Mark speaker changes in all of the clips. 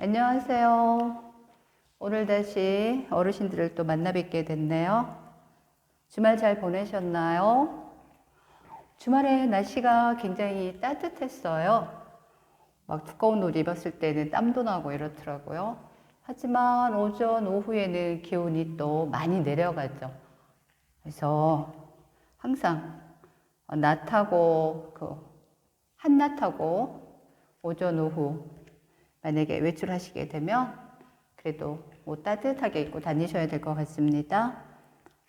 Speaker 1: 안녕하세요. 오늘 다시 어르신들을 또 만나 뵙게 됐네요. 주말 잘 보내셨나요? 주말에 날씨가 굉장히 따뜻했어요. 막 두꺼운 옷 입었을 때는 땀도 나고 이렇더라고요. 하지만 오전, 오후에는 기온이 또 많이 내려가죠. 그래서 항상 낮하고 그 한낮하고 오전, 오후 만약에 외출하시게 되면 그래도 옷 따뜻하게 입고 다니셔야 될 것 같습니다.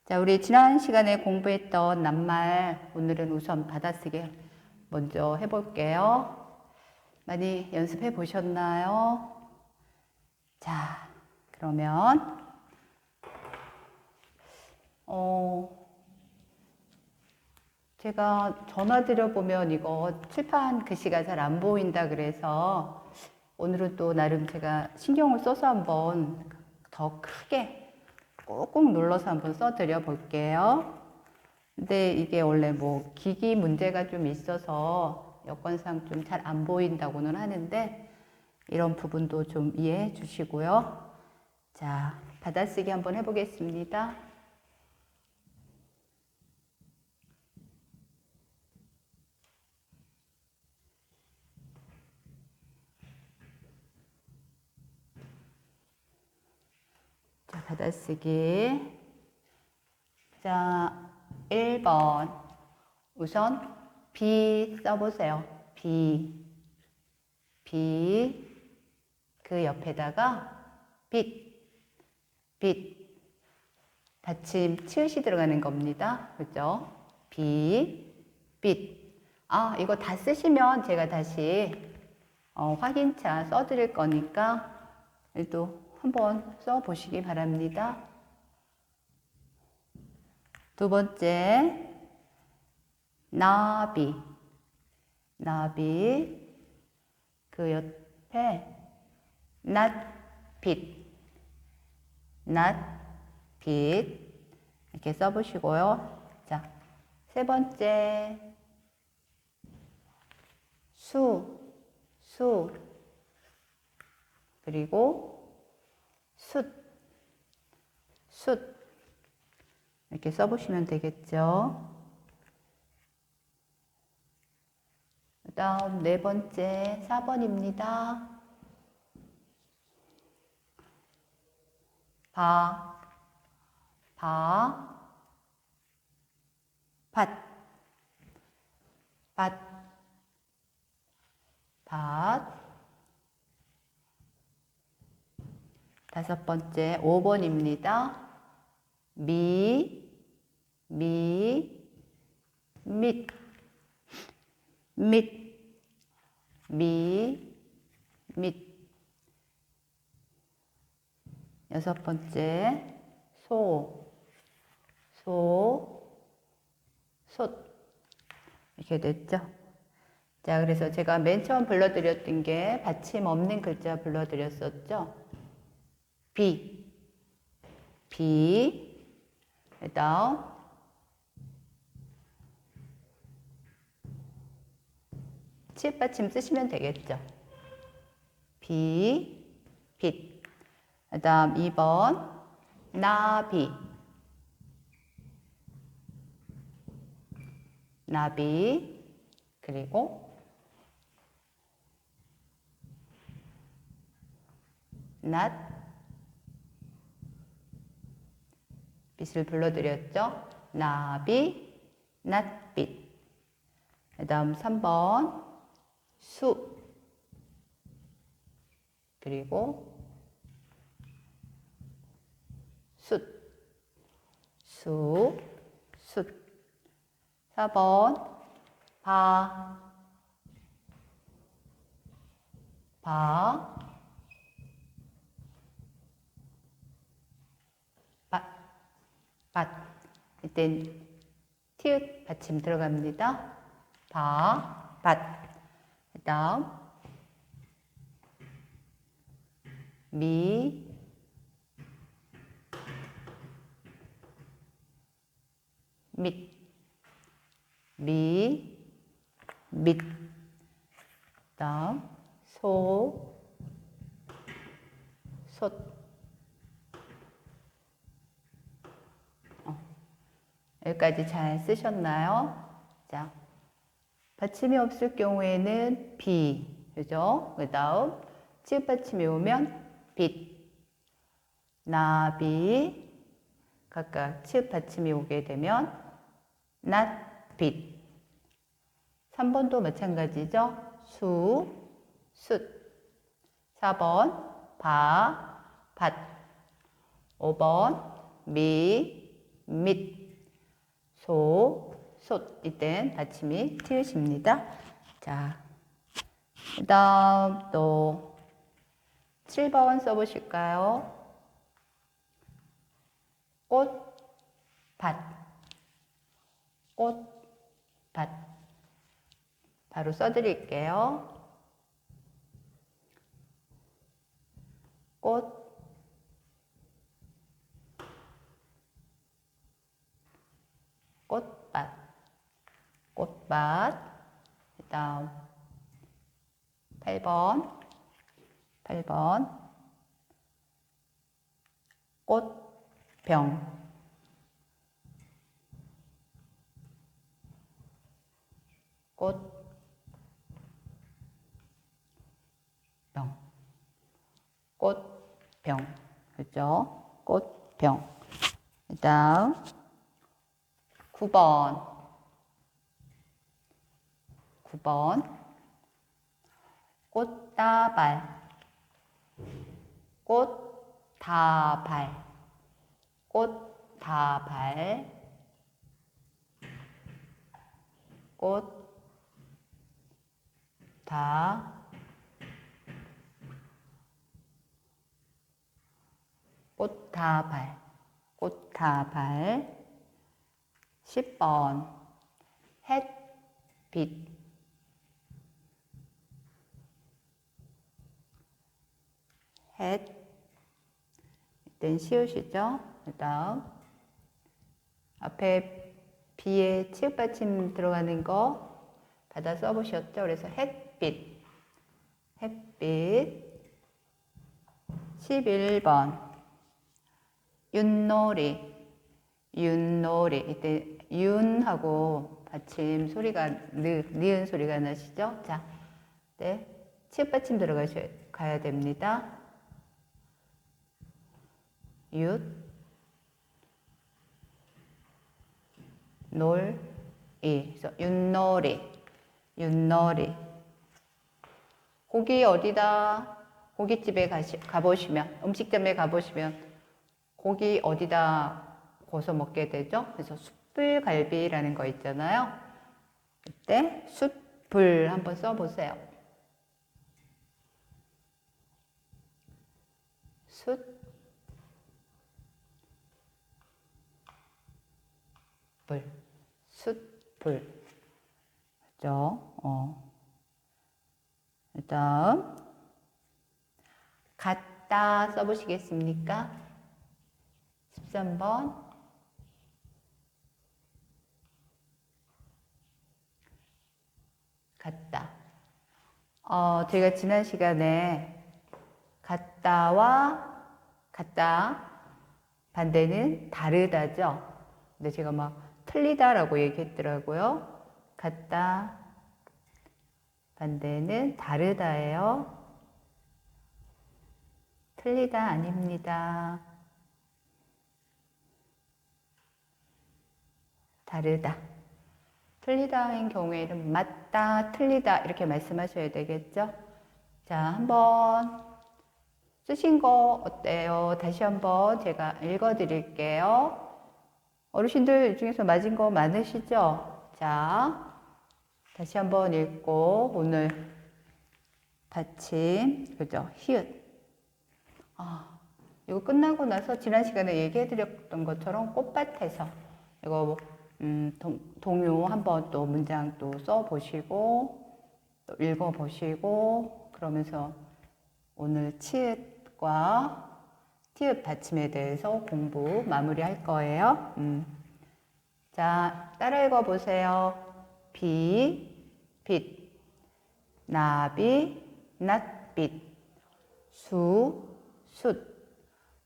Speaker 1: 자, 우리 지난 시간에 공부했던 낱말 오늘은 우선 받아쓰기 먼저 해볼게요. 많이 연습해 보셨나요? 자, 그러면 어, 제가 전화 드려 보면 이거 칠판 글씨가 잘 안 보인다 그래서 오늘은 또 나름 제가 신경을 써서 한번 더 크게 꾹꾹 눌러서 한번 써드려 볼게요. 근데 이게 원래 뭐 기기 문제가 좀 있어서 여건상 좀 잘 안 보인다고는 하는데 이런 부분도 좀 이해해 주시고요. 자, 받아쓰기 한번 해보겠습니다. 받아쓰기. 자, 1번. 우선 B 써보세요. B. B. 그 옆에다가 빛. 빛. 받침 치읓이 들어가는 겁니다. 그죠? 빛. 빛. 아, 이거 다 쓰시면 제가 다시 어, 확인차 써드릴 거니까 또 한번 써 보시기 바랍니다. 두 번째, 나비. 나비. 그 옆에 낫빛. 낫빛. 이렇게 써보시고요. 자, 세 번째, 수. 수. 그리고 숫, 숫. 이렇게 써보시면 되겠죠. 그 다음 네 번째, 4번입니다. 바, 바, 밭, 밭, 밭. 다섯 번째, 5번입니다. 미, 미, 밑, 밑, 미, 밑. 여섯 번째, 소, 소, 솥. 이렇게 됐죠? 자, 그래서 제가 맨 처음 불러드렸던 게 받침 없는 글자 불러드렸었죠? 비, 비, 그다음 치읓받침 쓰시면 되겠죠. 비, 빛. 그 다음 2번 나비, 나비, 그리고 낫, 빛을 불러드렸죠. 나비, 낫빛. 그 다음 3번 수. 그리고 숫. 수, 숫. 4번 바. 바. 밭. 이땐 티읕 받침 들어갑니다. 바, 밭. 그 다음, 미, 밑, 미, 밑. 다음, 소, 솥. 여기까지 잘 쓰셨나요? 자, 받침이 없을 경우에는 비, 그죠? 그 다음, 치읓 받침이 오면 빛, 나비, 각각 치읓 받침이 오게 되면 낮, 빛. 3번도 마찬가지죠? 수, 숫. 4번, 바, 밭. 5번, 미, 밑. 소, 솥. 이땐 받침이 티읕입니다. 자, 그 다음 또 7번 써보실까요? 꽃, 밭. 꽃, 밭. 바로 써드릴게요. 꽃, 꽃밭, 꽃밭. 그 다음 8번, 8번. 꽃병. 꽃, 병. 꽃병. 그죠? 꽃병. 그 다음, 9번. 9번. 꽃다발. 꽃다발. 꽃다발. 꽃, 다, 꽃다발, 꽃다발. 10번, 햇빛. 햇, 이땐 시옷이죠. 그 다음, 앞에 비에 치읓 받침 들어가는 거 받아 써보셨죠? 그래서 햇빛, 햇빛. 11번, 윷놀이, 윷놀이. 이때 윤하고 받침 소리가 느, 니은 소리가 나시죠? 자, 네. 치읓 받침 들어가셔야 됩니다. 윷, 놀 이. 그래서 윷놀이, 윷놀이. 고기 어디다? 고깃집에 가시, 가보시면, 음식점에 가보시면, 고기 어디다 고서 먹게 되죠? 그래서 숯불갈비라는 거 있잖아요. 이때 숯불 한번 써보세요. 숯, 불, 숯 불. 그죠? 어. 그 다음, 갖다 써보시겠습니까? 13번. 같다. 어, 제가 지난 시간에 같다와 같다 반대는 다르다죠. 근데 제가 막 틀리다라고 얘기했더라고요. 같다 반대는 다르다예요. 틀리다 아닙니다. 다르다. 틀리다인 경우에는 맞다, 틀리다 이렇게 말씀하셔야 되겠죠? 자, 한번 쓰신 거 어때요? 다시 한번 제가 읽어 드릴게요. 어르신들 중에서 맞은 거 많으시죠? 자, 다시 한번 읽고 오늘 받침, 그죠? 히읗. 아, 이거 끝나고 나서 지난 시간에 얘기해 드렸던 것처럼 꽃밭에서 이거 뭐 음, 동, 동요 한번 또 문장 또 써보시고, 또 읽어보시고, 그러면서 오늘 치읓과 티읕 받침에 대해서 공부 마무리할 거예요. 음. 자, 따라 읽어보세요. 비, 빛, 나비, 낫빛, 수, 숫,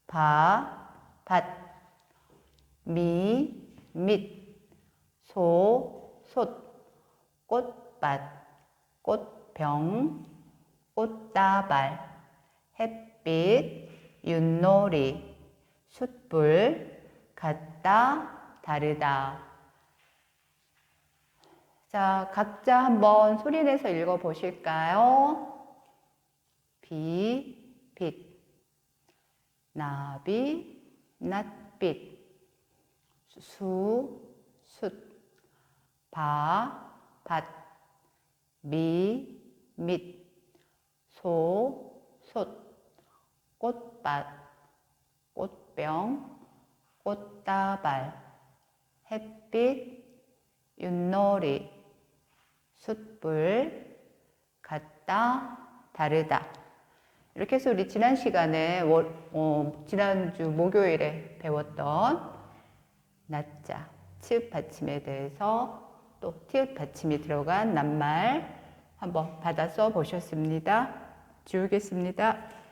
Speaker 1: 바, 밭, 미, 밑, 소, 솥, 꽃밭, 꽃병, 꽃다발, 햇빛, 윷놀이, 숯불, 같다, 다르다. 자, 각자 한번 소리내서 읽어 보실까요? 비, 빛, 나비, 낯빛, 수, 숯, 바, 밭, 미, 밑, 소, 솥, 꽃밭, 꽃병, 꽃다발, 햇빛, 윷놀이, 숯불, 같다, 다르다. 이렇게 해서 우리 지난 시간에 월, 어, 지난주 목요일에 배웠던 낮자, 치읓 받침에 대해서 또 티읕 받침이 들어간 낱말 한번 받아 써 보셨습니다. 지우겠습니다.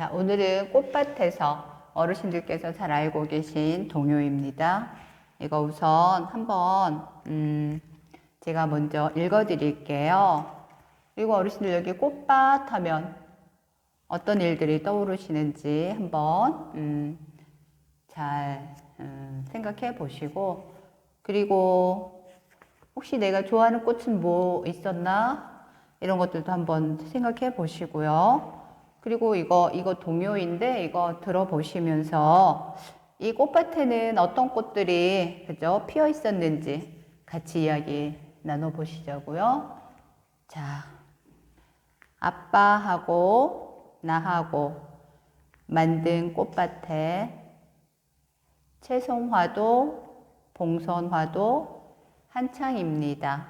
Speaker 1: 자, 오늘은 꽃밭에서 어르신들께서 잘 알고 계신 동요입니다. 이거 우선 한번, 음, 제가 먼저 읽어 드릴게요. 그리고 어르신들 여기 꽃밭 하면 어떤 일들이 떠오르시는지 한번, 음, 잘, 음, 생각해 보시고, 그리고 혹시 내가 좋아하는 꽃은 뭐 있었나? 이런 것들도 한번 생각해 보시고요. 그리고 이거, 이거 동요인데 이거 들어보시면서 이 꽃밭에는 어떤 꽃들이, 그죠? 피어 있었는지 같이 이야기 나눠보시자고요. 자, 아빠하고 나하고 만든 꽃밭에 채송화도, 봉선화도 한창입니다.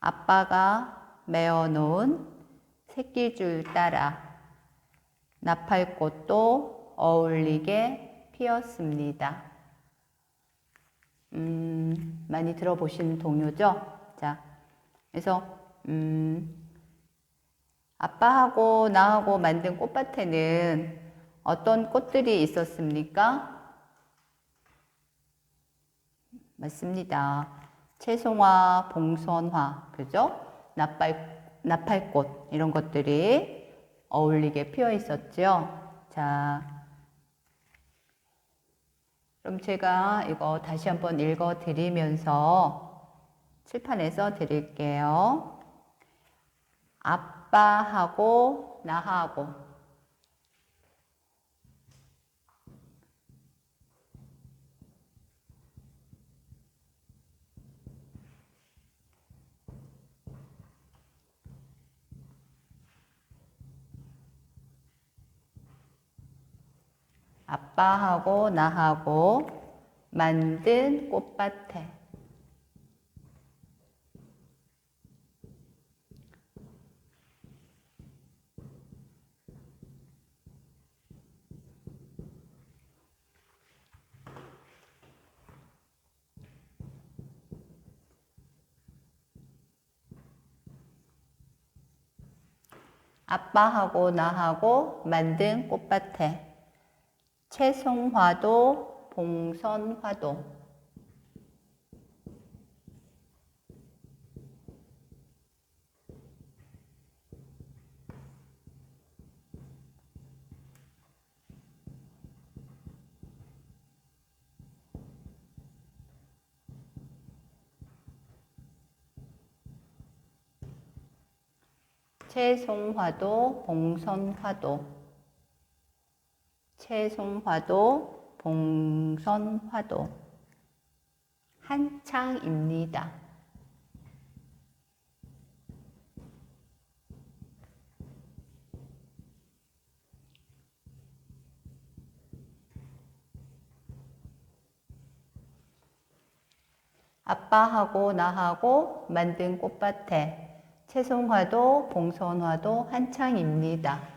Speaker 1: 아빠가 메어 놓은 새끼줄 따라 나팔꽃도 어울리게 피었습니다. 음, 많이 들어보신 동요죠? 자, 그래서, 음, 아빠하고 나하고 만든 꽃밭에는 어떤 꽃들이 있었습니까? 맞습니다. 채송화, 봉선화, 그죠? 나팔 나팔꽃 이런 것들이 어울리게 피어 있었죠. 자, 그럼 제가 이거 다시 한번 읽어 드리면서 칠판에 써 드릴게요. 아빠하고 나하고 아빠하고 나하고 만든 꽃밭에. 아빠하고 나하고 만든 꽃밭에 채송화도, 봉선화도. 채송화도, 봉선화도. 채송화도, 봉선화도. 한창입니다. 아빠하고 나하고 만든 꽃밭에 채송화도 봉선화도 한창입니다.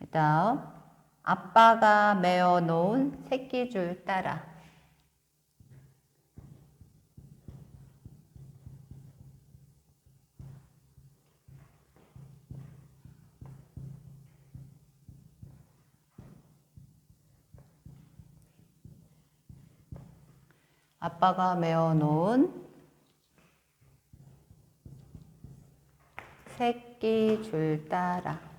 Speaker 1: 그 다음 아빠가 메어 놓은 새끼줄 따라. 아빠가 메어 놓은 새끼줄 따라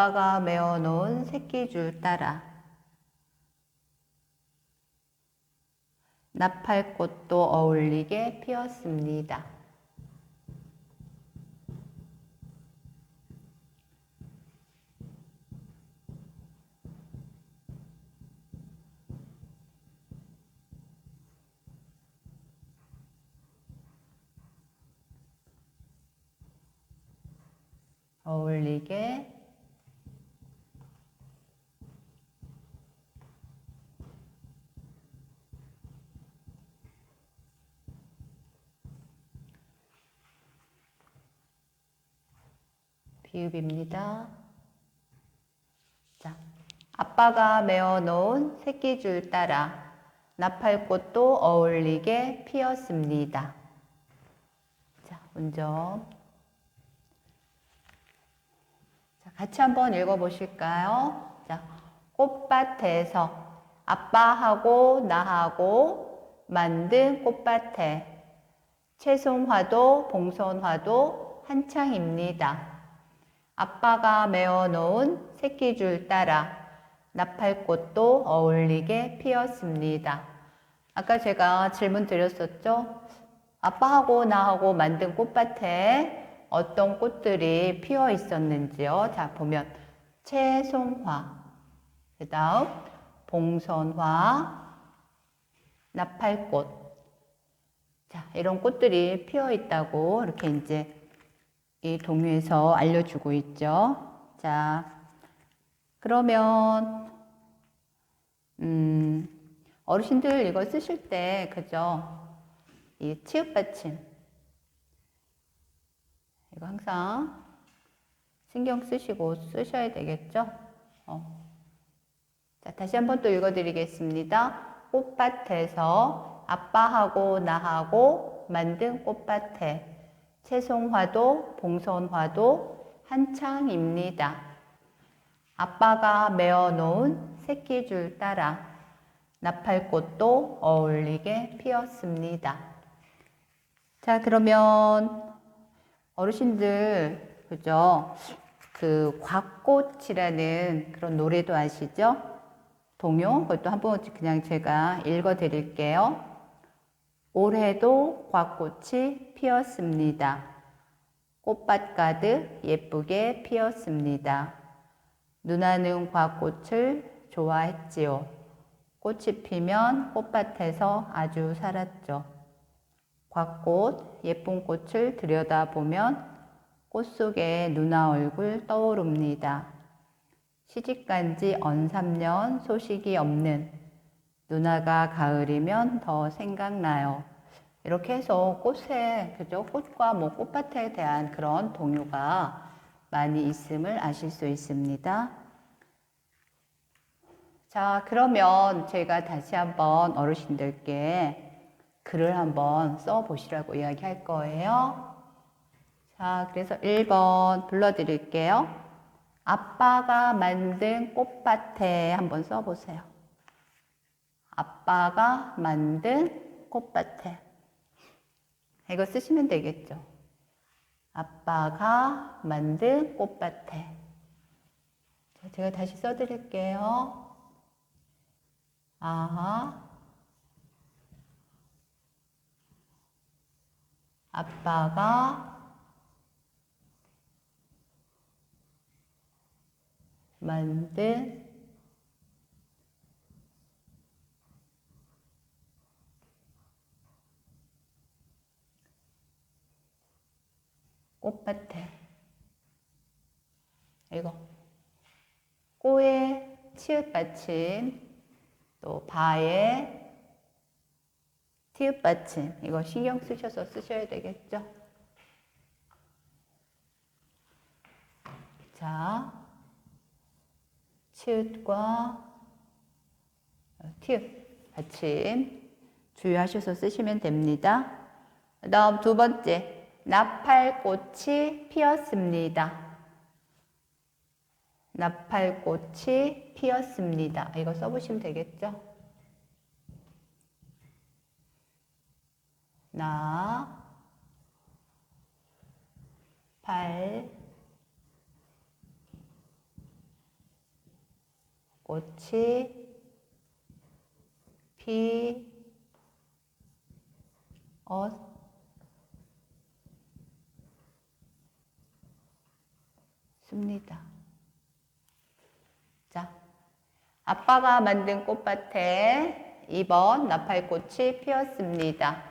Speaker 1: 아빠가 메어 놓은 새끼줄 따라 나팔꽃도 어울리게 피었습니다. 어울리게 비읍입니다. 자, 아빠가 메어 놓은 새끼줄 따라 나팔꽃도 어울리게 피었습니다. 자, 운전. 자, 같이 한번 읽어 보실까요? 자, 꽃밭에서 아빠하고 나하고 만든 꽃밭에 채송화도 봉선화도 한창입니다. 아빠가 메어 놓은 새끼줄 따라 나팔꽃도 어울리게 피었습니다. 아까 제가 질문 드렸었죠? 아빠하고 나하고 만든 꽃밭에 어떤 꽃들이 피어 있었는지요. 자, 보면 채송화, 그 다음 봉선화, 나팔꽃. 자, 이런 꽃들이 피어 있다고 이렇게 이제 이 동요에서 알려주고 있죠. 자, 그러면, 음, 어르신들 이거 쓰실 때, 그죠? 이 치읓받침. 이거 항상 신경 쓰시고 쓰셔야 되겠죠? 어. 자, 다시 한번 또 읽어드리겠습니다. 꽃밭에서 아빠하고 나하고 만든 꽃밭에 채송화도 봉선화도 한창입니다. 아빠가 메어 놓은 새끼줄 따라 나팔꽃도 어울리게 피었습니다. 자, 그러면 어르신들, 그죠? 그 곽꽃이라는 그런 노래도 아시죠? 동요? 그것도 한번 그냥 제가 읽어 드릴게요. 올해도 곽꽃이 피었습니다. 꽃밭 가득 예쁘게 피었습니다. 누나는 곽꽃을 좋아했지요. 꽃이 피면 꽃밭에서 아주 살았죠. 곽꽃, 예쁜 꽃을 들여다보면 꽃 속에 누나 얼굴 떠오릅니다. 시집간 지언 3년 소식이 없는 누나가 가을이면 더 생각나요. 이렇게 해서 꽃에, 그죠? 꽃과 뭐 꽃밭에 대한 그런 동요가 많이 있음을 아실 수 있습니다. 자, 그러면 제가 다시 한번 어르신들께 글을 한번 써 보시라고 이야기 할 거예요. 자, 그래서 1번 불러드릴게요. 아빠가 만든 꽃밭에 한번 써보세요. 아빠가 만든 꽃밭에. 이거 쓰시면 되겠죠. 아빠가 만든 꽃밭에. 자, 제가 다시 써드릴게요. 아, 아빠가 만든 꽃밭에 이거 꼬의 치읓 받침 또 바의 티읕 받침 이거 신경 쓰셔서 쓰셔야 되겠죠? 자 치읓과 티읕 받침 주의하셔서 쓰시면 됩니다. 그다음 두 번째 나팔꽃이 피었습니다. 나팔꽃이 피었습니다. 이거 써보시면 되겠죠? 나, 팔, 꽃이 피, 었, 습니다. 자, 아빠가 만든 꽃밭에 2번 나팔꽃이 피었습니다.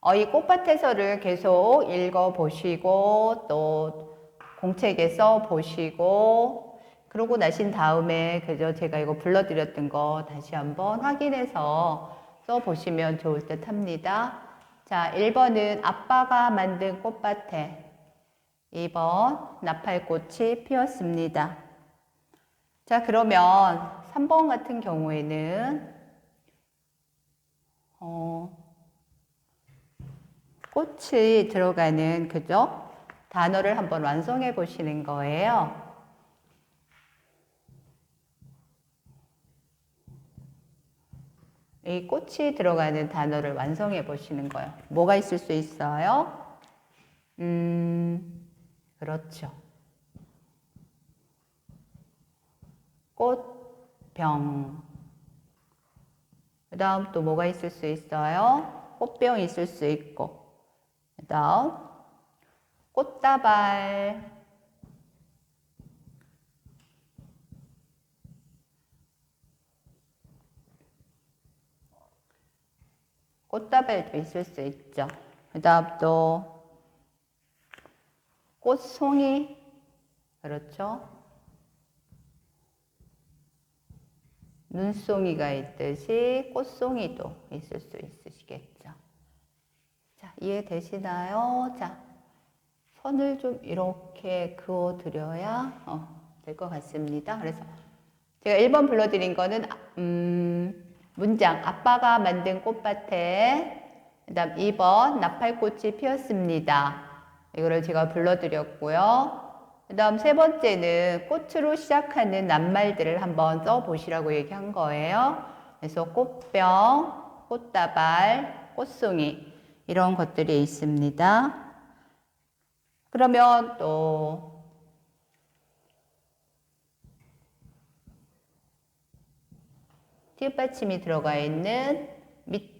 Speaker 1: 어, 이 꽃밭에서를 계속 읽어보시고 또 공책에서 보시고 그러고 나신 다음에 그저 제가 이거 불러드렸던 거 다시 한번 확인해서 써보시면 좋을 듯 합니다. 자, 1번은 아빠가 만든 꽃밭에 2번 나팔꽃이 피었습니다. 자, 그러면 3번 같은 경우에는 어, 꽃이 들어가는 그죠? 단어를 한번 완성해 보시는 거예요. 이 꽃이 들어가는 단어를 완성해 보시는 거예요. 뭐가 있을 수 있어요? 음, 그렇죠. 꽃병. 그 다음 또 뭐가 있을 수 있어요? 꽃병 있을 수 있고. 그 다음, 꽃다발. 꽃다발도 있을 수 있죠. 그 다음 또, 꽃송이. 그렇죠. 눈송이가 있듯이 꽃송이도 있을 수 있으시겠죠. 자, 이해되시나요? 자, 선을 좀 이렇게 그어 드려야 어, 될것 같습니다. 그래서 제가 1번 불러드린 거는 음, 문장 아빠가 만든 꽃밭에 그 다음 2번 나팔꽃이 피었습니다. 이거를 제가 불러드렸고요. 그 다음 세 번째는 꽃으로 시작하는 낱말들을 한번 써보시라고 얘기한 거예요. 그래서 꽃병, 꽃다발, 꽃송이 이런 것들이 있습니다. 그러면 또 티읕받침이 들어가 있는 밑,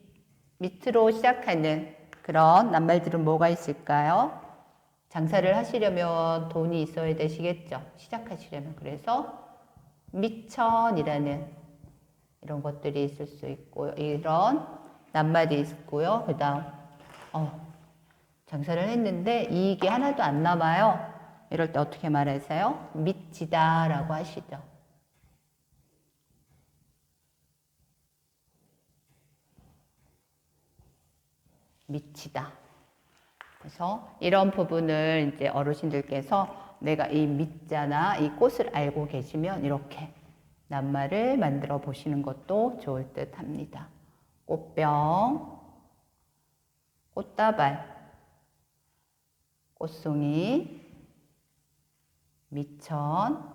Speaker 1: 밑으로 시작하는 그런 낱말들은 뭐가 있을까요? 장사를 하시려면 돈이 있어야 되시겠죠. 시작하시려면. 그래서 미천이라는 이런 것들이 있을 수 있고요. 이런 낱말이 있고요. 그 다음, 어, 장사를 했는데 이익이 하나도 안 남아요. 이럴 때 어떻게 말하세요? 미치다 라고 하시죠. 미치다. 그래서 이런 부분을 이제 어르신들께서 내가 이 밑자나 이 꽃을 알고 계시면 이렇게 낱말을 만들어 보시는 것도 좋을 듯 합니다. 꽃병, 꽃다발, 꽃송이, 미천,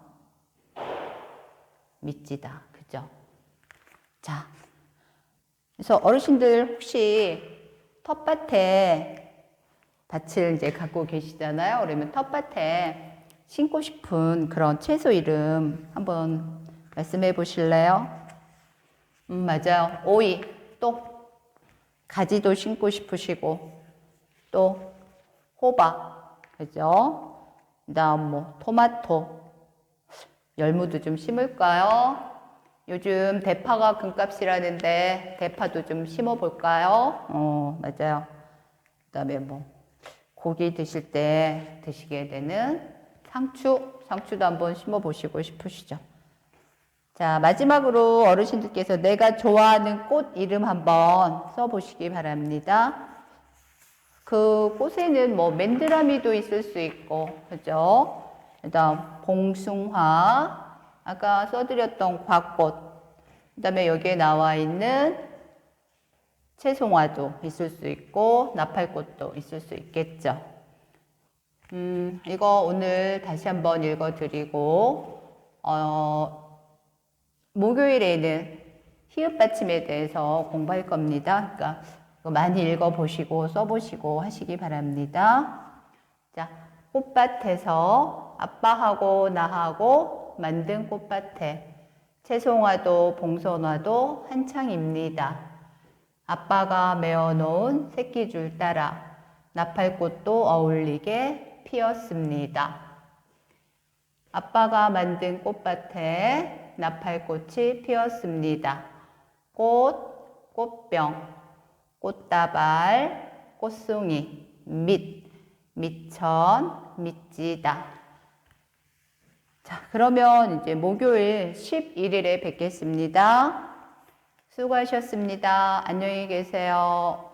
Speaker 1: 미찌다. 그죠? 자. 그래서 어르신들 혹시 텃밭에 밭을 이제 갖고 계시잖아요. 그러면 텃밭에 심고 싶은 그런 채소 이름 한번 말씀해 보실래요? 음, 맞아요. 오이, 또 가지도 심고 싶으시고, 또 호박, 그죠? 그 다음 뭐 토마토, 열무도 좀 심을까요? 요즘 대파가 금값이라는데 대파도 좀 심어 볼까요? 어, 맞아요. 그 다음에 뭐 고기 드실 때 드시게 되는 상추, 상추도 한번 심어 보시고 싶으시죠? 자, 마지막으로 어르신들께서 내가 좋아하는 꽃 이름 한번 써 보시기 바랍니다. 그 꽃에는 뭐 맨드라미도 있을 수 있고, 그죠? 그 다음 봉숭아, 아까 써드렸던 곽꽃, 그 다음에 여기에 나와 있는 채송화도 있을 수 있고, 나팔꽃도 있을 수 있겠죠. 음, 이거 오늘 다시 한번 읽어드리고, 어, 목요일에는 히읗 받침에 대해서 공부할 겁니다. 그러니까 많이 읽어보시고 써보시고 하시기 바랍니다. 자, 꽃밭에서 아빠하고 나하고 만든 꽃밭에 채송화도 봉선화도 한창입니다. 아빠가 메어놓은 새끼줄 따라 나팔꽃도 어울리게 피었습니다. 아빠가 만든 꽃밭에 나팔꽃이 피었습니다. 꽃, 꽃병, 꽃다발, 꽃송이, 밑, 밑천, 밑지다. 자, 그러면 이제 목요일 11일에 뵙겠습니다. 수고하셨습니다. 안녕히 계세요.